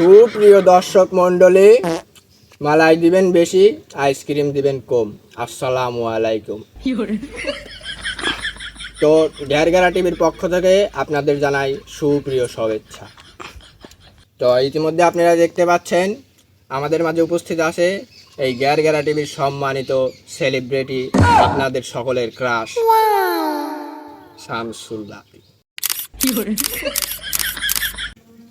সুপ্রিয় দর্শক মণ্ডলী মালাই দিবেন বেশি আইসক্রিম দিবেন কম। আসসালামু আলাইকুম। তো গ্যারগারা টিভির পক্ষ থেকে আপনাদের জানাই সুপ্রিয় শুভেচ্ছা। তো ইতিমধ্যে আপনারা দেখতে পাচ্ছেন আমাদের মাঝে উপস্থিত আছে এই গ্যারগারা টিভির সম্মানিত সেলিব্রিটি আপনাদের সকলের ক্রাশ শামসুল্লাহ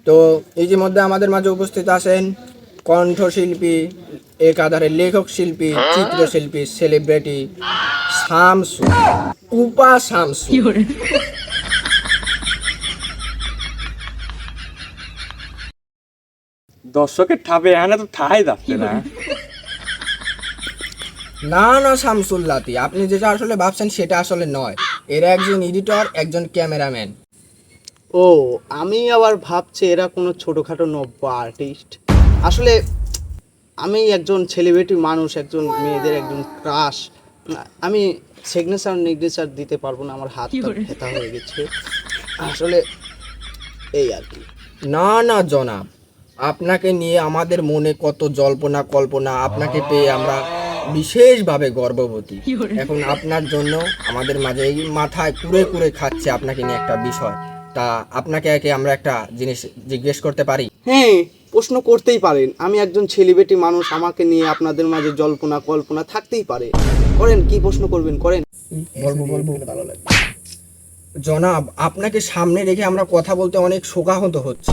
তো ইতিমধ্যে আমাদের মাঝে উপস্থিত আছেন কণ্ঠশিল্পী একাধারে লেখক শিল্পী চিত্রশিল্পী সেলিব্রিটি শামসু উপা শামসু। দর্শকের ঠাপে এখানে তো ঠাই যাচ্ছে না। না না শামসুল্লাতি আপনি যেটা আসলে ভাবছেন সেটা আসলে নয়। এরা একজন এডিটর একজন ক্যামেরাম্যান ও আমি আবার ভাবছি এরা কোনো ছোটোখাটো নব্য আর্টিস্ট আসলে আমি একজন সেলিব্রিটি মানুষ একজন মেয়েদের একজন ক্রাশ আমি সিগনেচার নিগনেচার দিতে পারব না আমার হাত ব্যথা হয়ে গেছে। আসলে এই আর কি। না না জনাব। আপনাকে নিয়ে আমাদের মনে কত জল্পনা কল্পনা আপনাকে পেয়ে আমরা বিশেষভাবে গর্ববতী। এখন আপনার জন্য আমাদের মাঝে এই মাথায় কুড়ে কুড়ে খাচ্ছে আপনাকে নিয়ে একটা বিষয়। তা আপনাকে একে আমরা একটা জিনিস জিজ্ঞেস করতে পারি? হ্যাঁ প্রশ্ন করতেই পারেন। আমি একজন ছেলেবেটি মানুষ আমাকে নিয়ে আপনাদের মাঝে জল্পনা কল্পনা থাকতেই পারে। করেন কি প্রশ্ন করবেন? করেন। বলব বলব। ভালো লাগে জনাব আপনাকে সামনে রেখে আমরা কথা বলতে অনেক শোকাহত হচ্ছে।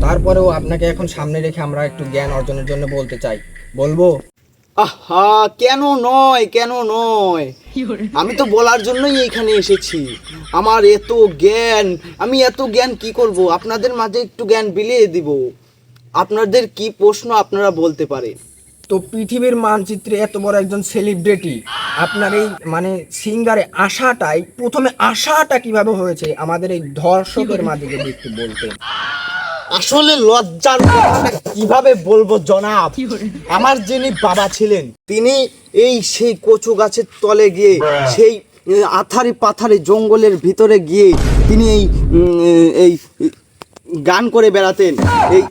তারপরেও আপনাকে এখন সামনে রেখে আমরা একটু জ্ঞান অর্জনের জন্য বলতে চাই। বলব? আহা, কেন নয় কেন নয়? আমি তো বলার জন্যই এইখানে এসেছি। আমার এত জ্ঞান, আমি এত জ্ঞান কি করব? আপনাদের মাঝে একটু জ্ঞান বিলিয়ে দিব। আপনাদের কি প্রশ্ন আপনারা বলতে পারে তো পৃথিবীর মানচিত্রে এত বড় একজন সেলিব্রিটি আপনার এই মানে সিঙ্গারে আশাটাই, প্রথমে আশাটা কীভাবে হয়েছে? আমাদের এই ধর্ষকের মাঝে যদি একটু বলতেন। আসলে লজ্জার কথাটা কীভাবে বলব জনাব? আমার যিনি বাবা ছিলেন তিনি এই সেই কচু গাছের তলে গিয়ে সেই আথারি পাথারি জঙ্গলের ভিতরে গিয়ে তিনি এই এই গান করে বেড়াতেন। এই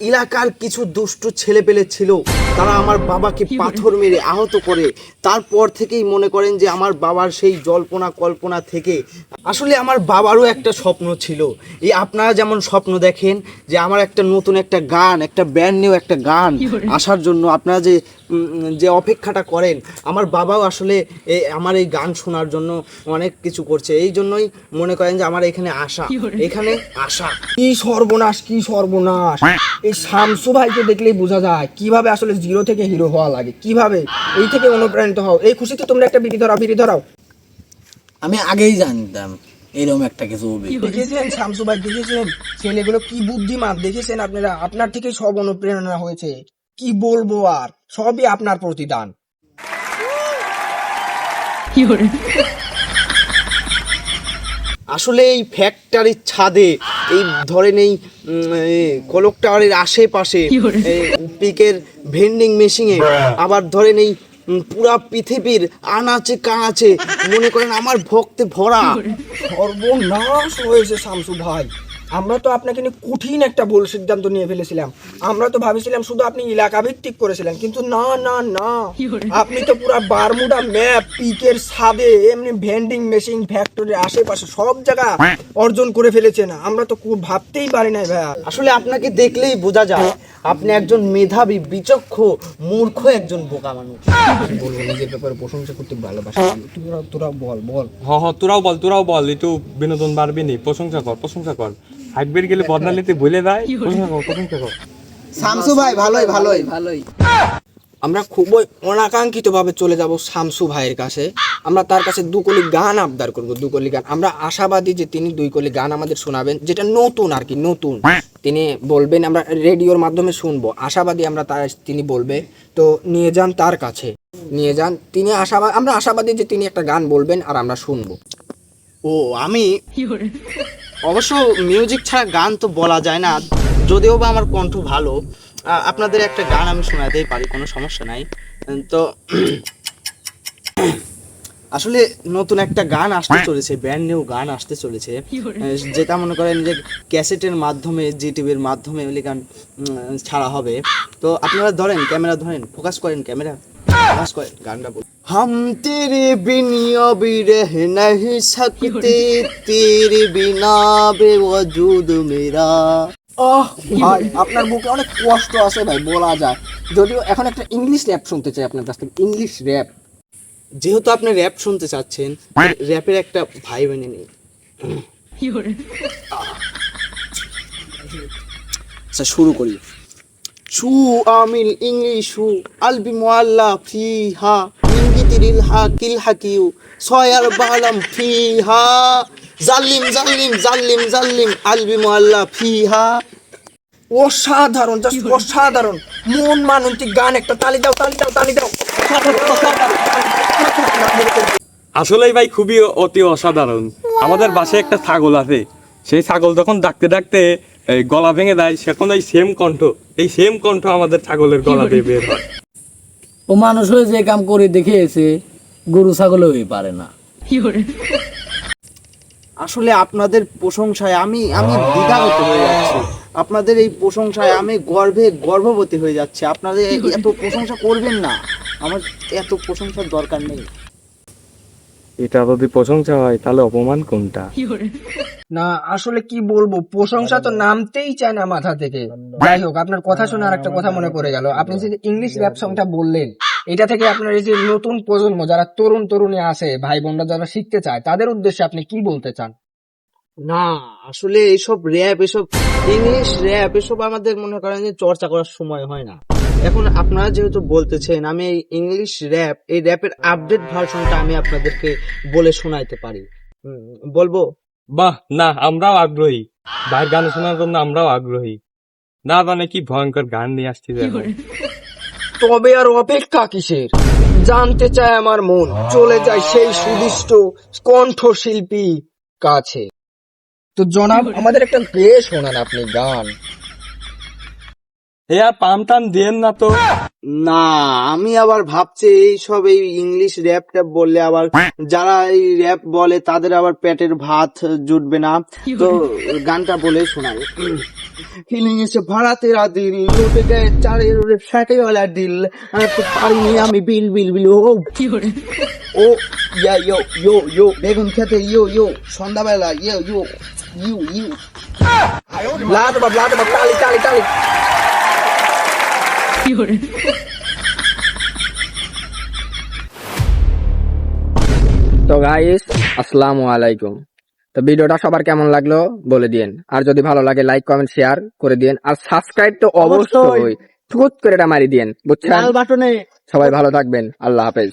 এলাকার কিছু দুষ্টু ছেলেপেলে ছিল। তারা আমার বাবাকে পাথর মেরে আহত করে। তারপর থেকেই মনে করেন যে আমার বাবার সেই জল্পনা কল্পনা থেকে। আসলে আমার বাবারও একটা স্বপ্ন ছিল। এই আপনারা যেমন স্বপ্ন দেখেন যে আমার একটা নতুন একটা গান একটা ব্যান্ড নিউ একটা গান আসার জন্য আপনারা যে যে অপেক্ষাটা করেন আমার বাবাও আসলে আমার এই গান শোনার জন্য অনেক কিছু করছে। এই জন্যই মনে করেন যে আমার এখানে আসা। এখানে আসা। কি সর্বনাশ কি সর্বনাশ। এই শামসু ভাইকে দেখলেই বোঝা যায় কীভাবে আসলে জিরো থেকে হিরো হওয়া লাগে কীভাবে? এই থেকে অনুপ্রাণিত হও। এই খুশিতে তোমরা একটা বিড়ি ধরাও বিড়ি ধরাও। আমি আগেই জানতাম এরকম একটা কিছু হবে। দেখেছেন শামসু ভাই? দেখেছেন? ছেলেগুলো কি বুদ্ধিমান? দেখেছেন আপনারা? আপনার থেকে সব অনুপ্রেরণা হয়েছে। কি বলব আর? সবই আপনার প্রতিদান। আসলে এই ফ্যাক্টরির ছাদে এই ধরেন এই কলক টাওয়ারের আশেপাশে পিকের ভেন্ডিং মেশিনে আবার ধরেন এই পুরা পৃথিবীর আনাচে কানাচে মনে করেন আমার ভক্তে ভরা। সর্বনাশ হয়েছে শামসু ভাই। আমরা তো আপনাকে নিয়ে কঠিন একটা ভুল সিদ্ধান্ত নিয়ে ফেলেছিলাম। আমরা তো ভাবেছিলাম শুধু আপনি এলাকা ভিত্তিক করেছিলেন কিন্তু না না না। আপনি তো পুরো বারমুডা ম্যাপ পিকের ছাদে এমনি ভেন্ডিং মেশিন ফ্যাক্টরির আশেপাশে সব জায়গা অর্জন করে ফেলেছেন। আমরা তো খুব ভাবতেই পারি নাই ভাইয়া আসলে আপনাকে দেখলেই বোঝা যায় আপনি একজন মেধাবী বিচক্ষ মূর্খ একজন বোকা মানুষ। বলব নিজের ব্যাপারে প্রশংসা করতে ভালোবাসি। তোরা তোরা বল বল। হ হ তোরাও বল তোরাও বল একটু বিনোদন বাড়বি নি। প্রশংসা কর প্রশংসা কর। হাইকবের গেলে বদনালিতে প্রশংসা শামসু ভাই ভালোই ভালোই। ভালোই। আমরা খুবই অনাকাঙ্ক্ষিত ভাবে চলে যাব শামসু ভাইয়ের কাছে। আমরা তার কাছে দুকলি গান আবদার করব দুকলি গান। আমরা আশাবাদী যে তিনি দুই কলি গান আমাদের শোনাবেন যেটা নতুন আর কি নতুন। তিনি বলবেন আমরা রেডিওর মাধ্যমে শুনব। আশাবাদী আমরা তার তিনি বলবে তো নিয়ে যান তার কাছে নিয়ে যান। তিনি আশাবাদ আমরা আশাবাদী যে তিনি একটা গান বলবেন আর আমরা শুনব। ও আমি অবশ্য মিউজিক ছাড়া গান তো বলা যায় না যদিও বা আমার কণ্ঠ ভালো আপনাদের একটা গান আমি শোনাতেই পারি কোনো সমস্যা নাই। তো আসলে নতুন একটা গান আসতে চলেছে ব্যান্ড নিউ গান আসতে চলেছে যেটা মনে করেন যে ক্যাসেটের মাধ্যমে জি টিভির মাধ্যমে ওই গান উম, ছাড়া হবে। তো আপনারা ধরেন ক্যামেরা ধরেন ফোকাস করেন ক্যামেরা ফোকাস করেন গানটা বল हम तेरे बिन अभी रह नहीं सकते तेरे बिना बेवजूद मेरा আহ ভাই আপনার বুকে অনেক কষ্ট আছে ভাই বলা যায় যদিও এখন একটা ইংলিশ র্যাপ শুনতে চাই আপনার কাছ থেকে ইংলিশ র্যাপ যেহেতু আপনি র্যাপ শুনতে চাচ্ছেন র্যাপের একটা ভাই বেনে নেই আচ্ছা শুরু করি শু আমিল ইংলিশু আলবি মোয়াল্লা ফিহা ইঙ্গিতিরিল কিল হাকিউ সয়ার বালাম ফিহা। জাল্লিম জাল্লিম জাল্লিম জাল্লিম আলবি মোয়াল্লা ফিহা। অসাধারণ জাস্ট অসাধারণ। মন মানন্তিক গান একটা তালি দাও তালি দাও তালি দাও। আসলেই ভাই খুবই অতি অসাধারণ। আমাদের বাসায় একটা ছাগল আছে। সেই ছাগল যখন ডাকতে ডাকতে গলা ভেঙে দেয় সেখন এই সেম কণ্ঠ এই সেম কণ্ঠ আমাদের ছাগলের গলা দিয়ে বের হয়। ও মানুষ হয়ে যে কাম করে দেখিয়েছে গরু ছাগল হয়ে পারে না। আসলে আপনাদের প্রশংসায় আমি আমি দ্বিধাগত হয়ে যাচ্ছি। আপনাদের এই প্রশংসায় আমি গর্বে গর্ভবতী হয়ে যাচ্ছে। আপনাদের এত প্রশংসা করবেন না। আমার এত প্রশংসার দরকার নেই। এটা যদি প্রশংসা হয় তাহলে অপমান কোনটা? না আসলে কি বলব প্রশংসা তো নামতেই চায় না মাথা থেকে। যাই হোক আপনার কথা শুনে আর একটা কথা মনে পড়ে গেল। আপনি যে ইংলিশ র্যাপ সংটা বললেন এটা থেকে আপনার এই যে নতুন প্রজন্ম যারা তরুণ তরুণী আছে ভাই বোনরা যারা শিখতে চায় তাদের উদ্দেশ্যে আপনি কি বলতে চান? না আসলে এইসব র্যাপ এসব ইংলিশ র্যাপ এসব আমাদের মনে করেন যে চর্চা করার সময় হয় না। এখন আপনারা যেহেতু বলতেছেন আমি এই ইংলিশ র্যাপ এই র্যাপের আপডেট ভার্সনটা আমি আপনাদেরকে বলে শোনাইতে পারি। বলব বাহ, না, আমরাও আগ্রহী। ভাইয়ের গান শোনার জন্য আমরাও আগ্রহী। না জানে কি ভয়ঙ্কর গান নিয়ে আসছি। তবে আর অপেক্ষা কিসের? জানতে চায় আমার মন, চলে যায় সেই সুদিষ্ট কণ্ঠশিল্পী কাছে। তো জনাব, আমাদের একটা গেয়ে শোনান আপনি গান। আর পাম টান দেন না তো। না আমি আবার ভাবছি এইসব এই ইংলিশ র্যাপ ট্যাপ বললে আবার যারা এই র্যাপ বলে তাদের আবার পেটের ভাত জুটবে না। তো গানটা বলে শোনাই। ফিলিং এসে ভাড়া তেরা দিল লুটে গেছে চারের ফ্যাটে ওয়ালা দিল আর তো পারিনি আমি বিল বিল বিল ও। কি করে ও ইয়া ইয়ো ইয়ো ইয়ো বেগুন খেতে ইয়ো ইয়ো সন্ধ্যাবেলা ইয়ো ইয়ো ইউ ইউ লাদ বাব লাদ বাব তালি তালি তালি তো গাইস আসসালামু আলাইকুম। তো ভিডিওটা সবার কেমন লাগল বলে দিন আর যদি ভালো লাগে লাইক কমেন্ট শেয়ার করে দিন আর সাবস্ক্রাইব তো অবশ্যই ঠুকুত করে এটা মারি দিন বুঝছেন? লাল বাটনে সবাই ভালো থাকবেন। আল্লাহ হাফেজ।